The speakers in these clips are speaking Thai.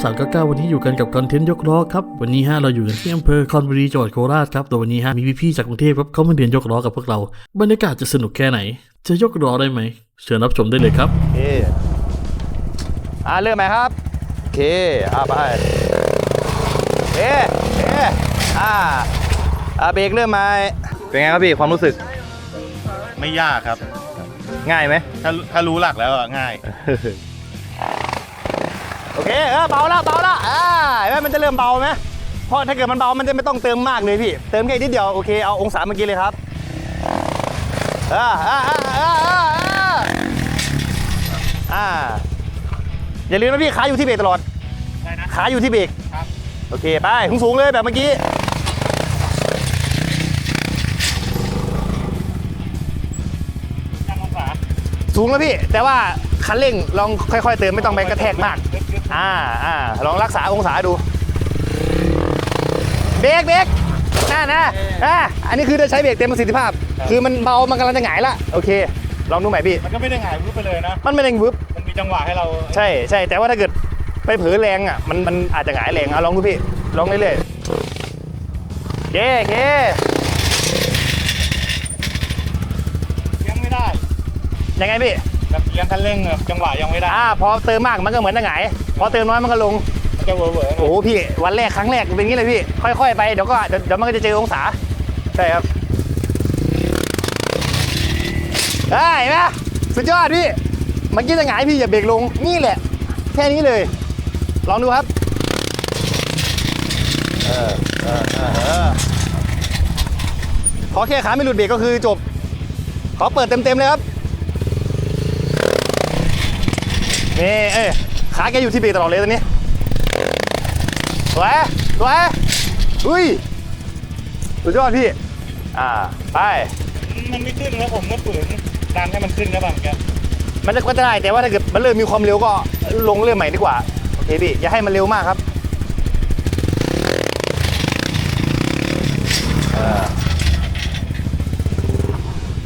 ดี F399 วันนี้อยู่กันกับคอนเทนต์ยกล้อครับ วันนี้ฮะเราอยู่กันที่อำเภอคอนบุรีจังหวัดโคราชครับแต่วันนี้ฮะมีพี่ๆจากกรุงเทพครับเขามาเรียนยกล้อกับพวกเรา บรรยากาศจะสนุกแค่ไหน จะยกล้อได้ไหม เชิญรับชมได้เลยครับโอเคอ่าเริ่มไหมครับ โอเคอ่าไปเอ๊ะเอ๊ะอ่าอ่าเบรกเริ่มไหมเป็นไงครับพี่ความรู้สึกไม่ยากครับ ง่ายไหมถ้าถ้ารู้หลักแล้วอะง่าย โอเคเออเบาแล้วเบาแล้วอ่าเห็นไหมมันจะเริ่มเบาไหมเพราะถ้าเกิดมันเบามันจะไม่ต้องเติมมากเลยพี่ เติมแค่นิดเดียวโอเคเอาองศาเมื่อกี้เลยครับอ่าอ่าอ่าอ่าอ่าอ่าอ่าอย่าลืมนะพี่ขาอยู่ที่เบรกตลอดได้นะขาอยู่ที่เบรกครับโอเคไปสูงๆเลยแบบเมื่อกี้ช่างองศาสูงแล้วพี่ แต่ว่าคันเร่งลองค่อยๆ เติมไม่ต้องไปกระแทกมาก อ่าอ่าลองรักษาองศาดูเบรกเบรกน่านะอ่าอันนี้คือได้ใช้เบรกเต็มประสิทธิภาพ คือมันเบามันกำลังจะหงายละโอเค ลองดูใหม่พี่ มันก็ไม่ได้หงายวุ้บไปเลยนะ มันไม่ได้วึบมันมีจังหวะให้เรา ใช่ใช่แต่ว่าถ้าเกิดไปเผลอแรงอะมันมันอาจจะหงายแรงเอาลองดูพี่ลองเรื่อยๆโอเคโอเคยังไม่ได้ยังไงพี่แบบยังคันเร่งแบบจังหวะยังไม่ได้อ่าพอเติมมากมันก็เหมือนจะหงาย พอเติมน้อยมันก็ลงมันจะเวอร์เวอร์โอ้โหพี่วันแรกครั้งแรกเป็นอย่างนี้เลยพี่ค่อยๆไปเดี๋ยวก็เดี๋ยวเดี๋ยวมันก็จะเจอองศาใช่ครับได้เห็นไหมสุดยอดพี่เมื่อกี้จะหงายพี่อย่าเบรกลงนี่แหละ แค่นี้เลย ลองดูครับเออเออเออเออขอแค่ขาไม่หลุดเบรกก็คือจบ ขอเปิดเต็มๆเลยครับนี่เอ้ย ขาแกอยู่ที่เบรกตลอดเลยตอนนี้สวยสวยอุ้ยสุดยอดพี่ อ่า ไป มันไม่ขึ้นแล้วผมก็ฝืนดันให้มันขึ้นนะบางแกมันจะก็จะได้แต่ว่าถ้าเกิดมันเริ่มมีความเร็วก็ลงเริ่มใหม่ดีกว่า โอเคพี่ อย่าให้มันเร็วมากครับเออ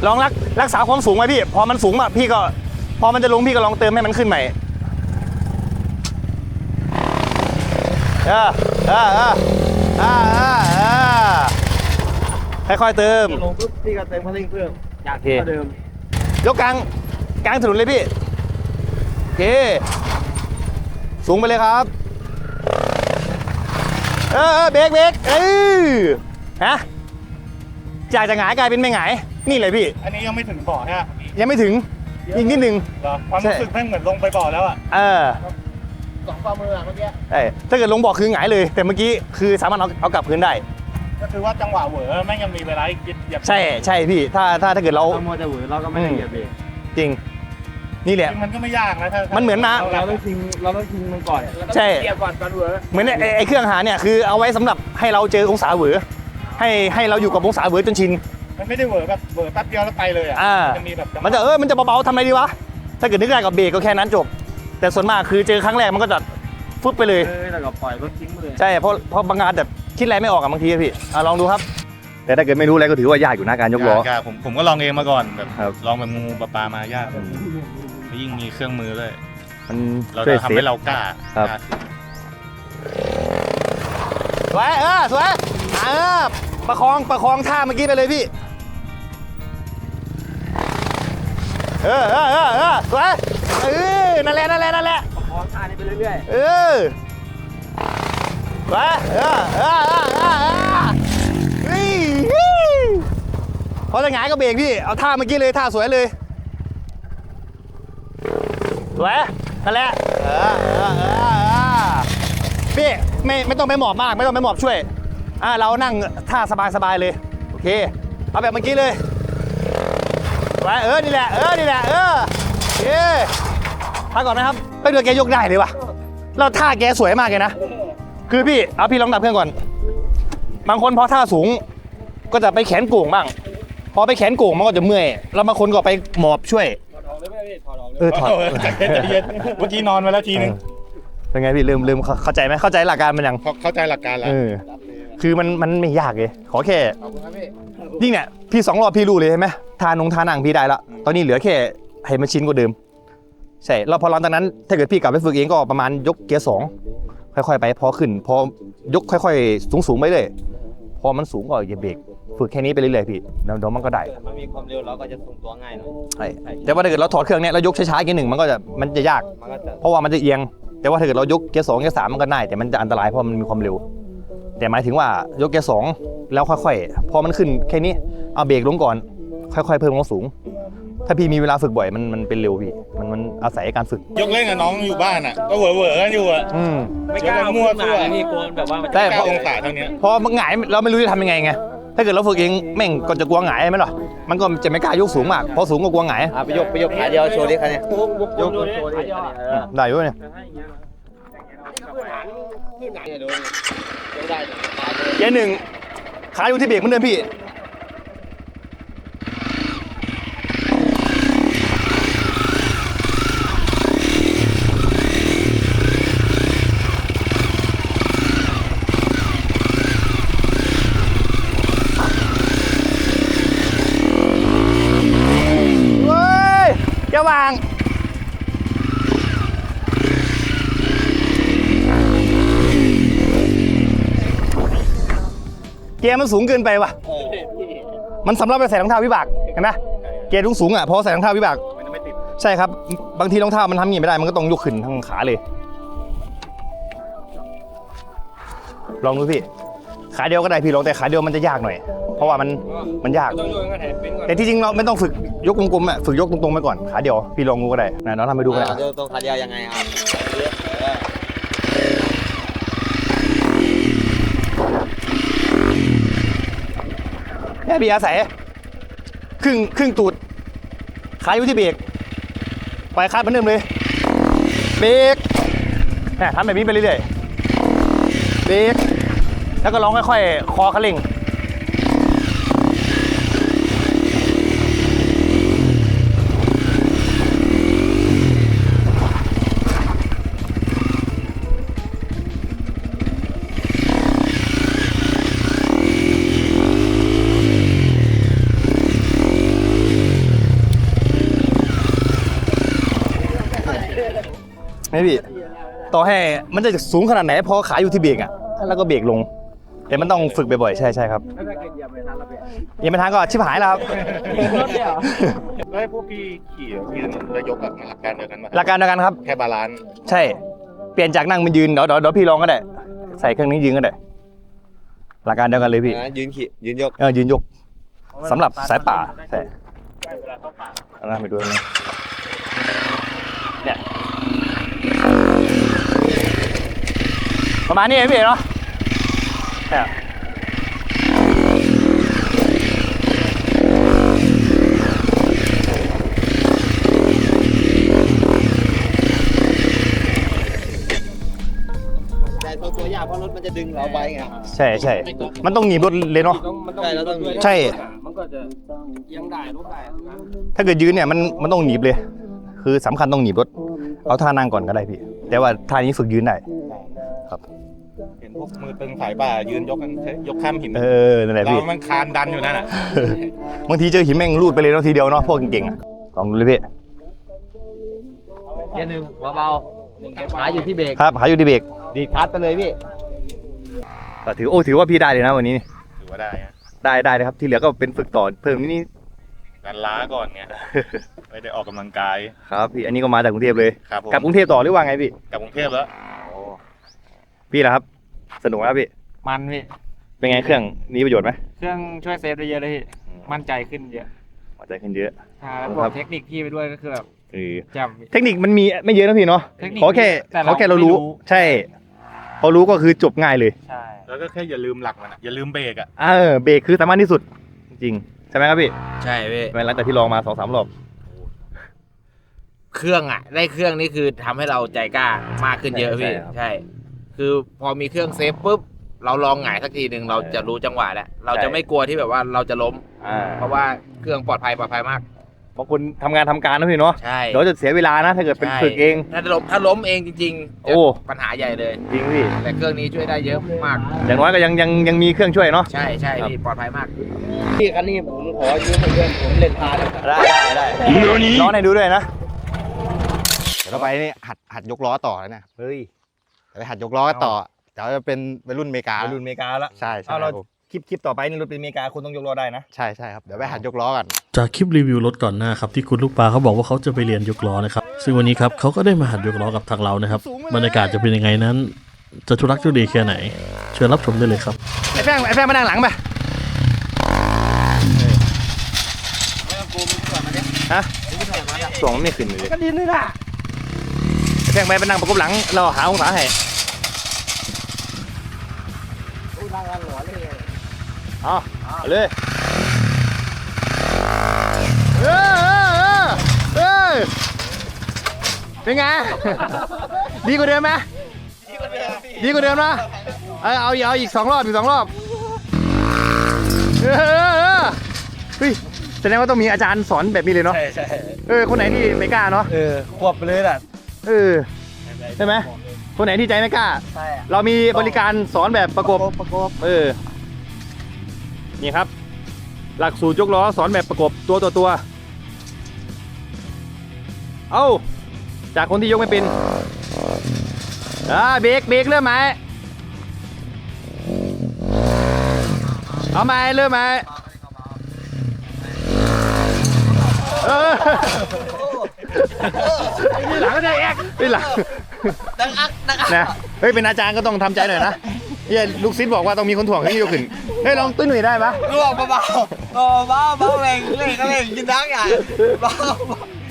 ลองรักรักษาความสูงไว้พี่ พอมันสูงแบบพี่ก็ พอมันจะลงพี่ก็ลองเติมให้มันขึ้นใหม่ เออเออเออเออเออเออค่อยๆเติม ลงปุ๊บพี่ก็เต็มคันเร่งเครื่องอยากโอเคเท่าเดิมยกกลางกลางถนนเลยพี่ โอเค สูงไปเลยครับ เออเออเบรกเบรกเออฮะจากจะหงายกลายเป็นไม่หงาย นี่เลยพี่ อันนี้ยังไม่ถึงบ่อใช่ไหมยังไม่ถึงอีกนิดนึง เหรอความรู้สึกแม่งเหมือนลงไปบ่อแล้วอะเออ สองฝ่ามืออะเมื่อกี้เอ้ยถ้าเกิดลงบอกคือหงายเลย แต่เมื่อกี้คือสามารถเอาเอากลับพื้นได้ ก็คือว่าจังหวะเหวอแม่งยังมีเวลาอีกเหยียบใช่ใช่พี่ถ้าถ้าถ้าเกิดเราเราโมวจะหวือเราก็ไม่ได้เหยียบเบรกจริง นี่แหละจริงมันก็ไม่ยากนะถ้ามันเหมือนนะราเรารัต้องทิ้งเราต้องทิ้งมันก่อน ใช่ เกียร์ก่อนก่อนเหวือเหมือนไอ้ไอ้เครื่องหาเนี่ยคือเอาไว้สำหรับให้เราเจอองศาเหวอให้ให้เราอยู่กับองศาเหวอจนชิน มันไม่ได้เหวอแบบเหวอแป๊บเดียวแล้วไปเลยอะอ่าจะมีแบบจังหวมันจะเออมันจะเบาๆทำไงดีวะถ้าเกิดนึกได้กับเบรกก็แค่นั้นจบ แต่ส่วนมากคือเจอครั้งแรกมันก็จะฟึบไปเลย เออแล้วก็ปล่อยรถทิ้งไปเลยใช่เพราะเพราะบางงานแบบคิดอะไรไม่ออกอะบางทีอะพี่อะลองดูครับ แต่ถ้าเกิดไม่รู้อะไรก็ถือว่ายากอยู่นะการยกล้อ ยากๆผมผมก็ลองเองมาก่อนแบบครับ ลองแบบงูปลาปลามายากยิ่งมีเครื่องมือด้วย มันเราช่วยจะทำเซฟให้เรากล้าครับ กล้าสวยเออสวยเออประคองประคองท่าเมื่อกี้ไปเลยพี่ เออเออเออเออสวย เออนั่นแหละนั่นแหละนั่นแหละพอท่านี้ไปเรื่อยเออไปเออเออเออเออเออเฮ้ยเฮ้ยพอจะหงายก็เบรกพี่เอาท่าเมื่อกี้เลยท่าสวยเลยสวยนั่นแหละเออเออเออเออพี่ไม่ไม่ต้องไปหมอบมาก ไม่ต้องไปหมอบช่วยอ่าเรานั่งท่าสบายๆเลยโอเคเอาแบบเมื่อกี้เลยไปเออนี่แหละเออนี่แหละเออโอเค พักก่อนนะครับไปดูแกยกได้เลยว่ะเราท่าแกสวยมากเลยนะ คือพี่เอาพี่ลองดับเครื่องก่อน บางคนพอท่าสูงก็จะไปแขนโก่งบ้าง พอไปแขนโก่งมันก็จะเมื่อยแล้วบางคนก็ไปหมอบช่วยๆถอดออกเลยไหมพี่ถอดออกเลยเออถอดโยใจเย็นใจเย็นเมื่อกี้นอนมาแล้วทีนึงเป็นไงพี่ลืมลืมเข้าเข้าใจไหมเข้าใจหลักการมันยังพอเข้าใจหลักการแล้วเออคือมันมันไม่ยากเลยขอแค่ขอบคุณครับพี่ยิ่งเนี่ยพี่สองรอบพี่รู้เลยใช่ไหมทานงทานังพี่ได้ละตอนนี้เหลือแค่ให้มันชินกว่าเดิม ใช่แล้วพอหลังจากนั้นถ้าเกิดพี่กลับไปฝึกเองก็ประมาณยกเกียร์สองค่อยๆ ไปพอขึ้น พอยกค่อยๆ สูงๆไปเลยพอมันสูงก็อย่าเบรกฝึกแค่นี้ไปเรื่อยๆพี่เดี๋ยวเดี๋ยวมันก็ได้มันมีความเร็วเราก็จะทรงตัวง่ายหน่อยใช่แต่ว่าถ้าเกิดเราถอดเครื่องเนี้ยแล้วยกช้าๆเกียร์หนึ่งมันก็จะมันจะยากมันก็จะเพราะว่ามันจะเอียง แต่ว่าถ้าเกิดเรายกเกียร์สองเกียร์สามมันก็ง่ายแต่มันจะอันตรายเพราะมันมีความเร็ว แต่หมายถึงว่ายกเกียร์สองแล้วค่อยๆ พอมันขึ้นแค่นี้เอาเบรกลงก่อน ค่อยๆ เพิ่มความสูง ถ้าพี่มีเวลาฝึกบ่อยมันมันเป็นเร็วพี่มันมันอาศัยการฝึก ยกเล่นกับน้องอยู่บ้านอะ ก็เหวอเหวอๆกันอยู่อะ อืมไม่กล้าเอามั่วขึ้นซั่มาวเลยพี่กลัวมันแบบว่ามันจะใช่เก้าองศาเท่าเนี้ยพอมันหงายเราไม่รู้จะทำยังไงไงถ้าเกิดเราฝึกเองแม่งก็จะกลัวหงายไหมล่ะมันก็จะไม่กล้ายกสูงมากเพราะสูงก็กลัวหงายอะไปยกไปยกขาเดียวโชว์ดิคันนี้ยกโชว์ดิขาเดียวเออได้อยู่เนี่ยเนี่ยดูยกได้เนี่ยขาเดียวเกียร์หนึ่งขาอยู่ที่เบรกเหมือนเดิมพี่ เว้ยจะวาง เกียร์มันสูงเกินไปว่ะ มันสำหรับไปใส่รองเท้าวิบากเห็นไหมเกียร์สูงๆอะเพราะใส่รองเท้าวิบากมันจะไม่ติดใช่ครับ บางทีรองเท้ามันทำอย่างนี้ไม่ได้มันก็ต้องยกขึ้นทั้งขาเลย ลองดูพี่ ขาเดียวก็ได้พี่ลองแต่ขาเดียวมันจะยากหน่อย เพราะว่ามันมันยาก ต้องยกกันไหนเป็นก่อนแต่ที่จริงเราไม่ต้องฝึกยกกลมๆอะฝึกยกตรงๆไปก่อนขาเดียวพี่ลองดูก็ได้นะน้องทำไปดูก็ได้อะยกตรงขาเดียวยังไงครับ เนี่ยพี่อาศัยครึ่งครึ่งตูดขาอยู่ที่เบรกปล่อยคาดเหมือนเดิมเลยเบรกทำแบบนี้ไปเรื่อยๆเบรกแล้วก็ร้องค่อยๆ คอคันเร่ง ไม่พี่ ต่อให้มันจะสูงขนาดไหนพอขาอยู่ที่เบรกอะ แล้วก็เบรกลง แต่มันต้องฝึกบ่อยๆ ใช่ใช่ครับแล้วถ้าเกิดเหยียบไปทางระเบียงยังไม่ทางก็ชิบหายแล้วครับ รถเนี่ยเหรอแล้วให้พวกพี่ขี่พี่แล้วยกแบบมันหลักการเดียวกันมาหลักการเดียวกันครับ แค่บาลานซ์ใช่ เปลี่ยนจากนั่งเป็นยืนเดี๋ยวเดี๋ยวเดี๋ยวพี่ลองก็ได้ ใส่เครื่องนี้ยืนก็ได้ หลักการเดียวกันเลยพี่ นะยืนขี่ยืนยก เออยืนยกสำหรับสายป่าใช่เอานะไปดูนะเนี่ย ประมาณนี้เองพี่เนาะเนี่ยแต่ตัวตัวยากเพราะรถมันจะดึงเราไปไงใช่ใช่มันต้องหนีบรถเลยเนาะ ต้องมันต้องใช่แล้วต้องใช่ มันก็จะเอียังได้รถได้นะถ้าเกิดยืนเนี่ยมันมันต้องหนีบเลย คือสำคัญต้องหนีบรถ เอาท่านั่งก่อนก็ได้พี่ แต่ว่าท่านี้ฝึกยืนได้ เห็นพวกมือตึงสายป่ายืนยกกันยกข้ามหินเออนั่นแหละเราพี่มันคานดันอยู่นั่นอะบางทีเจอหินแม่งรูดไปเลยเนาะทีเดียวเนาะพวกเก่งๆอะลองดูเลยพี่เกียร์หนึ่งเบาๆขาอยู่ที่เบรกครับหาอยู่ที่เบรกดีดคัสไปเลยพี่ก็ถือโอ้ถือว่าพี่ได้เลยนะวันนี้ถือว่าได้อะได้ได้เลยครับ ที่เหลือก็เป็นฝึกต่อเพิ่มนิดการล้าก่อนเนี่ยไม่ได้ออกกำลังกายๆครับพี่อันนี้ก็มาจากกรุงเทพเลยครับผมกลับกรุงเทพต่อหรือว่าไงพี่ กลับกรุงเทพแล้ว พี่ล่ะครับ สนุกไหมครับพี่ มันพี่ เป็นไงเครื่องมีประโยชน์ไหมเครื่องช่วยเซฟได้เยอะเลยพี่ มั่นใจขึ้นเยอะหัวใจขึ้นเยอะใช่แล้วครับบวกเทคนิคพี่ไปด้วยก็คือแบบเออแจ่มพี่เทคนิคมันมีไม่เยอะนะพี่เนาะเทคนิคขอแค่แต่ขอแค่เรารู้ ไม่รู้ ใช่ พอรู้ก็คือจบง่ายเลย ใช่ แล้วก็แค่อย่าลืมหลักมันอะอย่าลืมเบรกอะ เออเบรกคือสำคัญที่สุด จริงๆใช่ไหมครับพี่ใช่พี่ หลังจากที่ลองมาสองสามรอบ เครื่องอะ ได้เครื่องนี่คือทำให้เราใจกล้ามากขึ้นเยอะพี่ ใช่ครับ ใช่ คือพอมีเครื่องเซฟปุ๊บเราลองหงายสักทีหนึ่งเราจะรู้จังหวะแล้วเราใช่จะไม่กลัวที่แบบว่าเราจะล้ม อ่าเพราะว่าเครื่องปลอดภัยปลอดภัยมาก บางคนทำงานทำการนะพี่เนาะใช่เดี๋ยวจะเสียเวลานะถ้าเกิดเป็นใช่ฝึกเอง ถ้าล้มถ้าล้มเองจริงๆโอ้จะปัญหาใหญ่เลย จริงพี่แต่เครื่องนี้ช่วยได้เยอะมาก อย่างน้อยก็ยังยังยังมีเครื่องช่วยเนาะ ใช่ใช่ครับ พี่ปลอดภัยมาก พี่คันนี้ผมขอยืมเพื่อนผมเล่นพาเลยได้ได้ได้น้องให้ดูด้วยนะก็ไปนี่หัดหัดยกล้อต่อแล้วนะเฮ้ย ไปหัดยกล้อต่อเดี๋ยวจะเป็นวัยรุ่นอเมริกาไปรุ่นอเมริกาละใช่ใช่เอาเราครับผมคลิปคลิปต่อไปนี่รถเป็นอเมริกาคุณต้องยกล้อได้นะ ใช่ใช่ครับ เดี๋ยวไปหัดยกล้อกัน จากคลิปรีวิวรถก่อนหน้าครับที่คุณลูกปลาเขาบอกว่าเขาจะไปเรียนยกล้อนะครับ ซึ่งวันนี้ครับเขาก็ได้มาหัดยกล้อกับทางเรานะครับบรรยากาศจะเป็นยังไงนั้น จะทุรักทุเลแค่ไหน เชิญรับชมได้เลยครับไอ้แป้งไอ้แป้งมานั่งหลังไปฮะส่งมันไม่ขึ้นเลยก็ดินเลยนะไอ้ แป้งไปไปนั่งประกบหลัง เราหาองศาให้เอาเอาเลยเออเออเออเป็นไง ดีกว่าเดิมไหมดีกว่าเดิมนะเอาเอาอีกเอาอีกสองรอบอีกสองรอบเออเออเออเฮ้ยแสดงว่าต้องมีอาจารย์สอนแบบนี้เลยเนาะใช่ใช่เออคนไหนที่ไม่กล้าเนาะเออควบไปเลยล่ะ เออ ใช่ไหม คนไหนที่ใจไม่กล้า ใช่เรามีบริการสอนแบบประกบ ประกบเออ นี่ครับ หลักสูตรยกล้อสอนแบบประกบตัวต่อตัว เอา จากคนที่ยกไม่เป็นอ่าเบรกเบรกเริ่มไหม เอาไหมเริ่มไหมเออ นี่หลังก็ได้แอกนี่หลังดังอักดังอักนะเฮ้ยเป็นอาจารย์ก็ต้องทำใจหน่อยนะเฮียลูกศิษย์บอกว่าต้องมีคนถ่วงให้ยกขึ้นเฮ้ยลองตุ้ยหน่อยได้ปะร่วงเบาๆเบาเบาเบาแรงเล่นก็เล่นกินดังอะเบา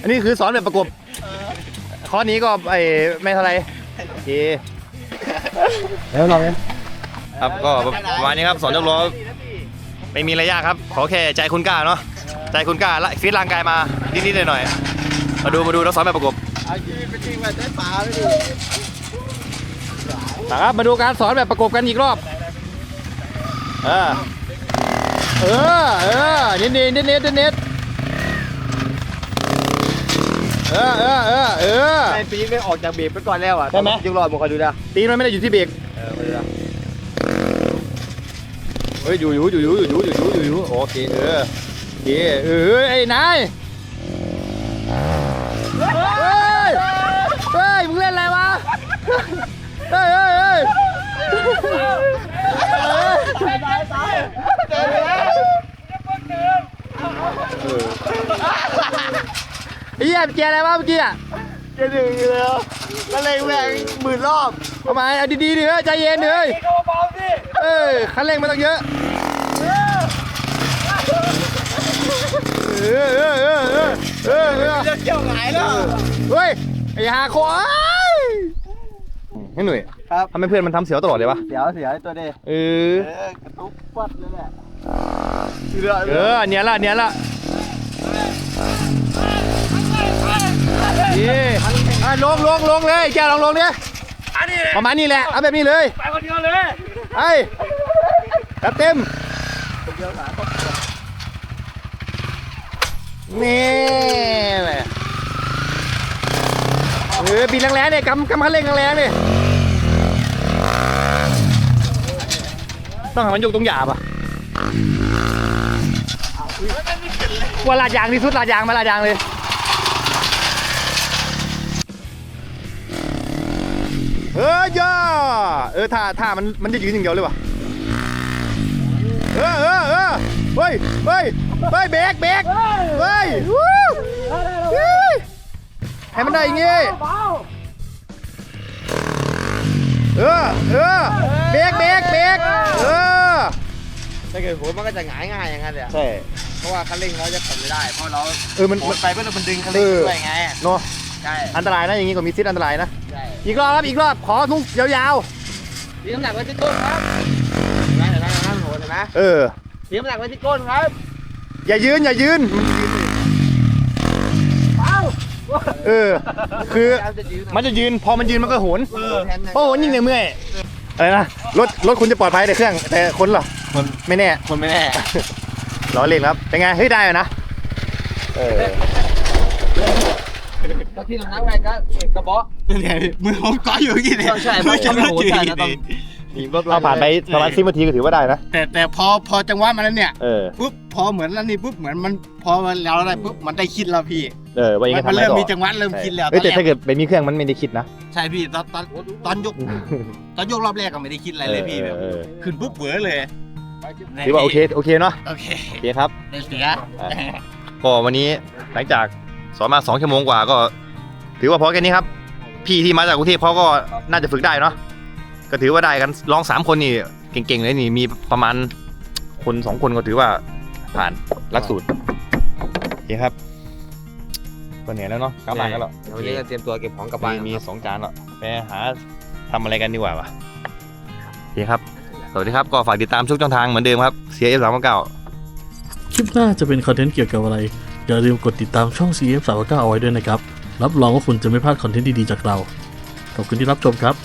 อันนี้คือสอนแบบประกบข้อนี้ก็ไอไม่เท่าไหรโอเคแล้วลองเนี่ยครับก็ประมาณนี้ครับสอนยกล้อไม่มีอะไรยากครับ ขอแค่ใจคุณกล้าเนาะใจคุณกล้าละฟิตร่างกายมานิดๆหน่อยๆ มาดูมาดูเราสอนแบบประกบเอาชีวิตเป็นจริงแบบได้ป่าไม่ดีนะครับมาดูการสอนแบบประกบกันอีกรอบ เออ เออ เออเน้นๆเน้นๆเน้นๆเน้นๆเออเออเออเออ ไอ้ปีนไม่ออกจากเบรกไปก่อนแล้วอะได้ไหมยกรอดมึงคอยดูนะตีนมันไม่ได้อยู่ที่เบรก เออคอยดูนะเฮ้ยอยู่อยู่อยู่อยู่อยู่อยู่อยู่อยู่อยู่โอเคเออโอเคเออไอ้นาย ไอ้เหี้ยเกียร์อะไรวะเมื่อกี้อะจะดึงอยู่แล้วก็เลยแหวงหมื่นรอบทำไมเอาดีๆดิเฮ้ยใจเย็นดิเฮ้ยเอ้ยคันเร่งไม่ต้องเยอะเออเออเออเออเออเออจะเกี่ยวหงายแล้วเฮ้ยไอ้หาโคไอ้ให้หนุ่ยครับทำให้เพื่อนมันทำเสียวตลอดเลยวะเสียวเสียวไอ้ตัวเด้เออเออกระตุกฟัดเลยแหละเออเนียนละเนียนละ เย่อะลงลงลงเลยแกลองลงดิประมาณนี้แหละเอาแบบนี้เลยไปคนเดียวเลยไอ้จัดเต็มนี่แหละเออบีบแรงๆเนี่ยกำกำคันเร่งแรงๆเนี่ยต้องให้มันยกตรงหยาบอะว่าลาดยางที่สุดลาดยางมาลาดยางเลย เฮ้ยย่าเออท่าท่ามันมันจะยืนอย่างเดียวเลยวะเออเออเออเฮ้ยเฮ้ยเฮ้ยเบรกเบรกเฮ้ยวู้เฮ้ยให้มันได้อย่างงี้เออเออเบรกเบรกเบรกเออถ้าเกิดโหนมันก็จะหงายง่ายอย่างนั้นเลยใช่เพราะว่าคันเร่งเราจะขับไม่ได้เพราะเราเออมันมันไปเพื่อมันดึงคันเร่งด้วยไงเนาะใช่อันตรายนะอย่างงี้ก็มีซิดอันตรายนะ อีกรอบครับอีกรอบขอทุกยาวทีน้ำหนักไว้ที่ก้นครับเห็นไหมเห็นไหมเห็นไหมโหนเห็นไหมๆเออทีน้ำหนักไว้ที่ก้นครับอย่ายืนอย่ายืนเออ คือพยายามจะยืนมันจะยืนพอมันยืนมันก็โหนเออแทนเพราะโหนยิ่งเนี่ยเมื่อยอะไรนะรถรถคุณจะปลอดภัยแต่เครื่อง แต่คนเหรอคนไม่แน่คนไม่แน่ล้อเล่นครับเป็นไงเฮ้ยได้อยู่นะเออ ถ้าที่น้ำหนักไว้ก็เอกกระเบาะ เนี่ยมือผมก้อยอยู่อย่างงี้เนี่ยใช่ไม่ใช่ไม่โหนใช่นะต้องมีรถเราผ่านไปประมาณสิบนาทีก็ถือว่าได้นะ แต่แต่พอพอจังหวะมันนั้นเนี่ยเออ ปุ๊บพอเหมือนนั่นนี่ปุ๊บเหมือนมันพอเราอะไรปุ๊บมันได้คิดแล้วพี่เออว่ายังไงมันทำอะไรเริ่มต่อมีจังหวะเริ่มคิดแล้วเอ้ยแต่ตอนแรถ้ากเกิดไม่มีเครื่องมันไม่ได้คิดนะ ใช่พี่ตอนตอนตอนยกตอนยกรอบแรกก็ไม่ได้คิดอะไรเลยพี่แบบเออเออ ขึ้นปุ๊บเบื่อเลยถือว่าโอเคโอเคเนาะโอเคโอเคครับ ได้เสีย ก็วันนี้หลังจากสอนมาสองชั่วโมงกว่าก็ ถือว่าพอแค่นี้ครับ พี่ที่มาจากกรุงเทพเขาก็น่าจะฝึกได้เนาะก็ถือว่าได้กันลองสามคนนี่เก่งๆเลยนี่มีประมาณคนสองคนก็ถือว่าผ่านหลักสูตรโอเคครับก็เหนื่อยแล้วเนาะกลับบ้านกันแล้ววันนี้ก็เตรียมตัวเก็บของกลับบ้านมีมีสองจานแล้วไปหาทำอะไรกันดีกว่าวะโอเคครับสวัสดีครับก็ฝากติดตามทุกช่องทางเหมือนเดิมครับเสียเอฟสามเก้าคลิปหน้าจะเป็นคอนเทนต์เกี่ยวกับอะไรอย่าลืมกดติดตามช่อง CF 3 9 เอาไว้ด้วยนะครับ รับรองว่าคุณจะไม่พลาดคอนเทนต์ดีๆจากเรา ขอบคุณที่รับชมครับ